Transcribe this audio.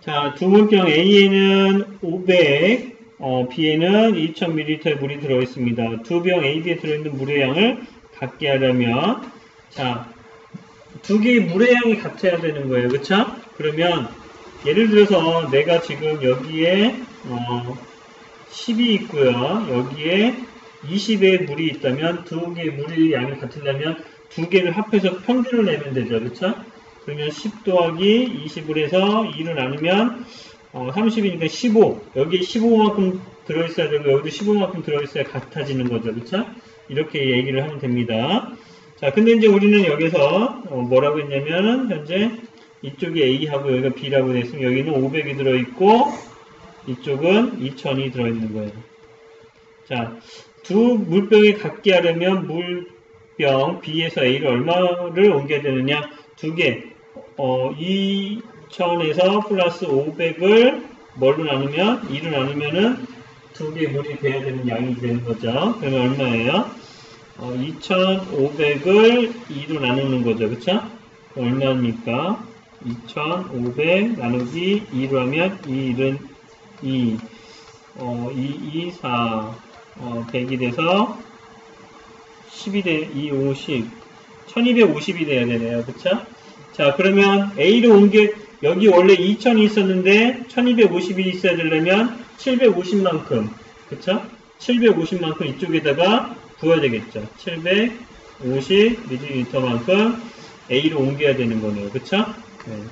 자, 두 물병 A에는 500, 어, B에는 2000ml 물이 들어있습니다. 두 병 A, B에 들어있는 물의 양을 같게 하려면, 자, 두 개의 물의 양이 같아야 되는 거예요. 그쵸? 그러면, 예를 들어서 내가 지금 여기에, 어, 10이 있고요. 여기에 20의 물이 있다면 두 개의 물의 양이 같으려면 두 개를 합해서 평균을 내면 되죠. 그쵸? 그러면 10 더하기 20을 해서 2를 나누면 어, 30이니까 15. 여기에 15만큼 들어있어야 되고 여기도 15만큼 들어있어야 같아지는 거죠. 그쵸? 이렇게 얘기를 하면 됩니다. 자, 근데 이제 우리는 여기서 어, 뭐라고 했냐면 현재 이쪽이 A하고 여기가 B라고 됐으면 여기는 500이 들어있고 이쪽은 2000이 들어있는 거예요. 자, 두 물병이 같게 하려면 물병 B에서 A를 얼마를 옮겨야 되느냐? 두 개, 어, 2000에서 플러스 500을 뭘로 나누면? 2로 나누면은 두 개 물이 돼야 되는 양이 되는 거죠. 그러면 얼마예요? 어, 2500을 2로 나누는 거죠. 그쵸? 얼마입니까? 2500 나누기 2로 하면 2는 2, 어, 2, 2, 4, 어, 100이 돼서 10이 돼, 2, 50, 1250이 돼야 되네요. 그쵸? 자, 그러면 A를 옮겨, 여기 원래 2000이 있었는데 1250이 있어야 되려면 750만큼, 그쵸? 750만큼 이쪽에다가 부어야 되겠죠. 750ml만큼 A를 옮겨야 되는 거네요. 그쵸? 네.